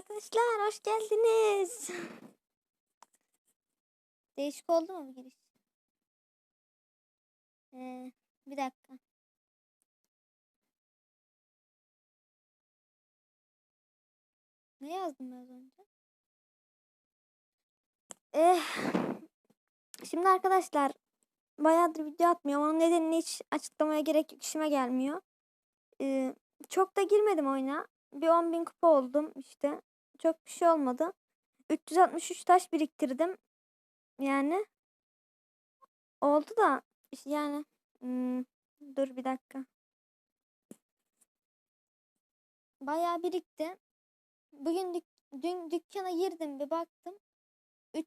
arkadaşlar hoş geldiniz. Değişik oldu mu giriş? Ee, bir dakika. Ne yazdım az önce? Eh, şimdi arkadaşlar bayağıdır video atmıyorum. Onun nedenini hiç açıklamaya gerek yok. İşime gelmiyor. Ee, çok da girmedim oyuna. Bir 10.000 kupa oldum işte. Çok bir şey olmadı. 363 taş biriktirdim. Yani oldu da yani hmm, dur bir dakika. Bayağı birikti. Bugün dük dün dükkana girdim bir baktım. 3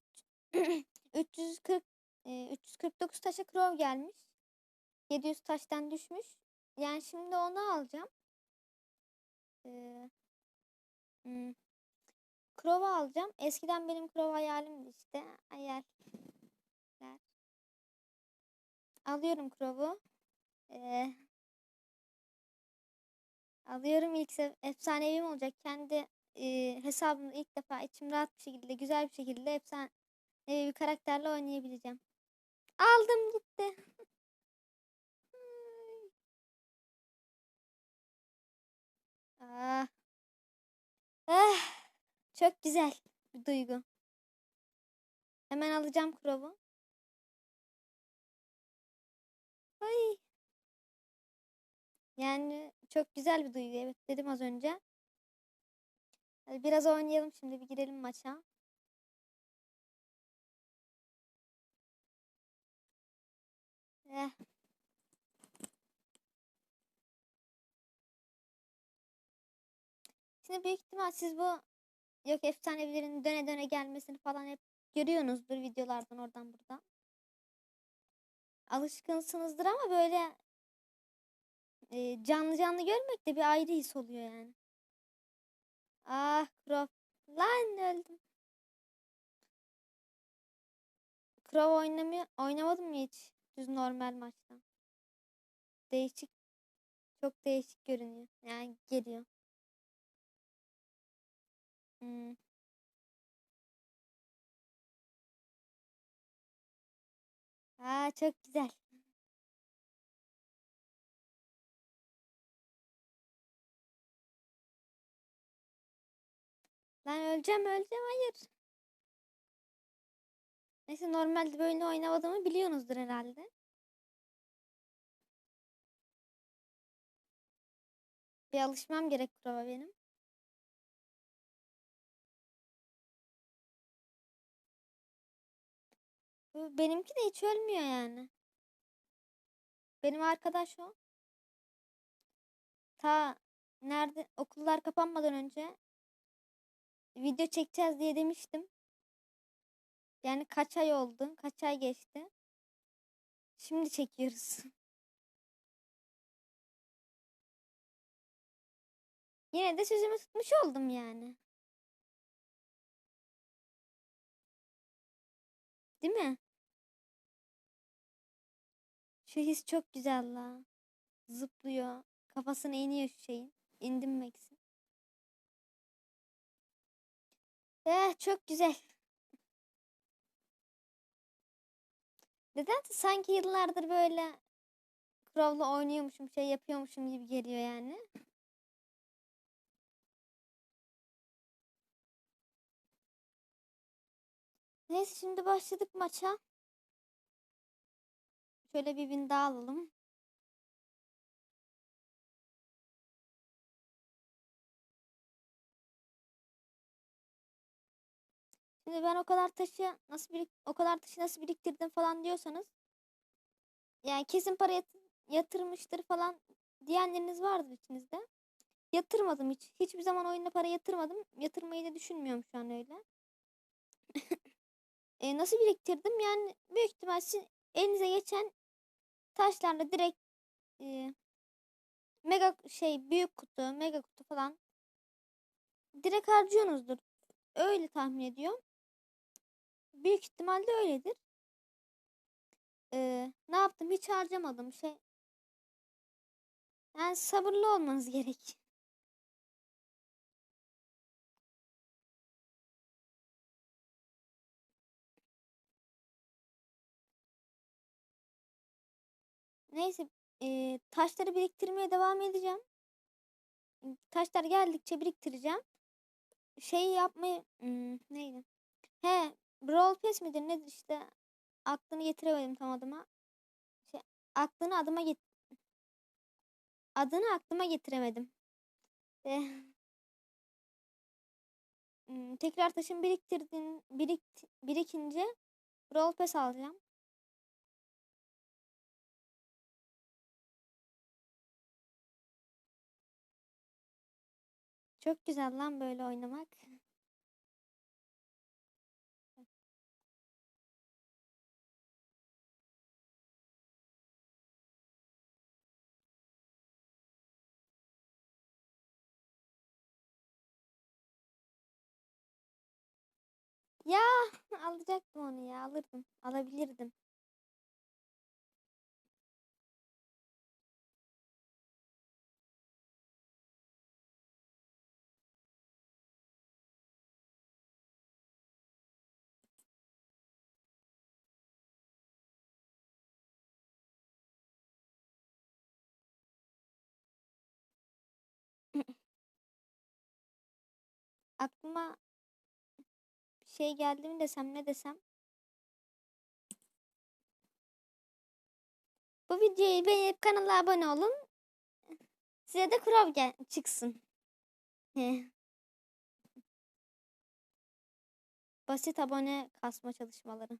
340 e, 349 taşa krov gelmiş. 700 taştan düşmüş. Yani şimdi onu alacağım. Ee, hmm. Krova alacağım. Eskiden benim krova hayalimdi işte. Hayaller. Alıyorum krovu. Ee, alıyorum ilk efsanevim olacak. Kendi e, hesabımda ilk defa içim rahat bir şekilde, güzel bir şekilde efsanevi bir karakterle oynayabileceğim. Aldım gitti. Ah. Ah. Çok güzel bir duygu. Hemen alacağım krovu. Ay. Yani çok güzel bir duygu. Evet dedim az önce. Biraz oynayalım şimdi bir girelim maça. Eh. Şimdi büyük ihtimal siz bu yok efsanevilerin döne döne gelmesini falan hep görüyorsunuzdur videolardan oradan buradan. Alışkınsınızdır ama böyle e, canlı canlı görmek de bir ayrı his oluyor yani. Ah Crow. Lan öldüm. Crow oynamıyor, oynamadım mı hiç? Düz normal maçta. Değişik. Çok değişik görünüyor. Yani geliyor. Hmm. Aa çok güzel. Lan öleceğim öleceğim hayır. Neyse normalde böyle oynamadığımı biliyorsunuzdur herhalde. Bir alışmam gerek prova benim. Benimki de hiç ölmüyor yani. Benim arkadaş o. Ta nerede okullar kapanmadan önce video çekeceğiz diye demiştim. Yani kaç ay oldu? Kaç ay geçti? Şimdi çekiyoruz. Yine de sözümü tutmuş oldum yani. Değil mi? Şu his çok güzel la. Zıplıyor. Kafasına iniyor şu şeyin. İndim Max'in. Eh çok güzel. Nedense sanki yıllardır böyle Crow'la oynuyormuşum, şey yapıyormuşum gibi geliyor yani. Neyse şimdi başladık maça. Şöyle bir bin daha alalım. Şimdi ben o kadar taşı nasıl birik o kadar taşı nasıl biriktirdim falan diyorsanız yani kesin para yat yatırmıştır falan diyenleriniz vardır içinizde. Yatırmadım hiç. Hiçbir zaman oyuna para yatırmadım. Yatırmayı da düşünmüyorum şu an öyle. e, nasıl biriktirdim? Yani büyük ihtimal sizin elinize geçen taşlarla direkt e, mega şey büyük kutu, mega kutu falan direkt harcıyorsunuzdur. Öyle tahmin ediyorum. Büyük ihtimalle öyledir. Ee, ne yaptım? Hiç harcamadım. Şey yani sabırlı olmanız gerek. Neyse e, taşları biriktirmeye devam edeceğim. Taşlar geldikçe biriktireceğim. Şey yapmayı hmm, neydi? He, Brawl Pass midir nedir işte aklını getiremedim tam adıma. Şey, aklını adıma get adını aklıma getiremedim. E, hmm, tekrar taşın biriktirdin birik birikince Brawl Pass alacağım. Çok güzel lan böyle oynamak. Ya alacaktım onu ya alırdım. Alabilirdim. Aklıma şey geldi mi desem ne desem. Bu videoyu beğenip kanala abone olun. Size de kurav gel çıksın. Basit abone kasma çalışmaları.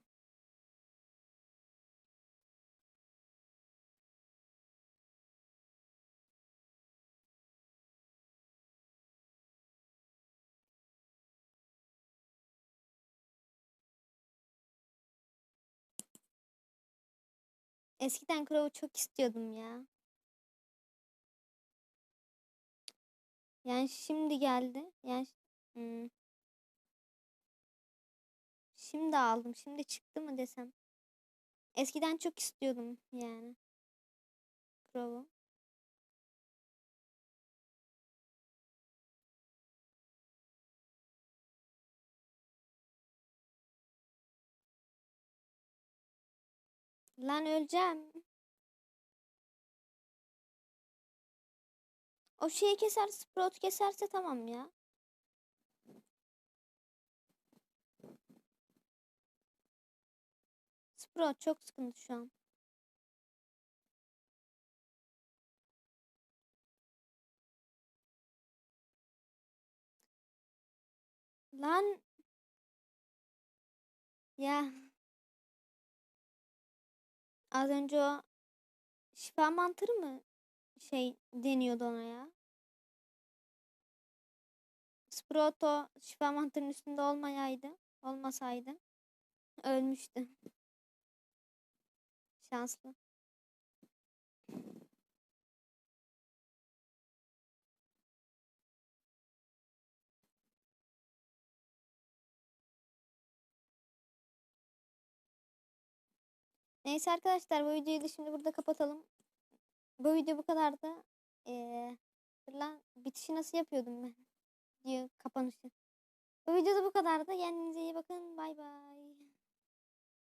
Eskiden Crow'u çok istiyordum ya. Yani şimdi geldi. Yani hmm. Şimdi aldım. Şimdi çıktı mı desem. Eskiden çok istiyordum yani. Crow'u. Lan öleceğim. O şeyi keser, Sprout keserse tamam ya. Sprout çok sıkıntı şu an. Lan ya az önce o şifa mantarı mı şey deniyordu ona ya? Sprout o şifa mantarının üstünde olmayaydı. Olmasaydı ölmüştü. Şanslı. Neyse arkadaşlar bu videoyu da şimdi burada kapatalım. Bu video bu kadardı. Ee, lan bitişi nasıl yapıyordum ben? Video kapanışı. Bu videoda bu kadardı. Kendinize iyi bakın. Bay bay.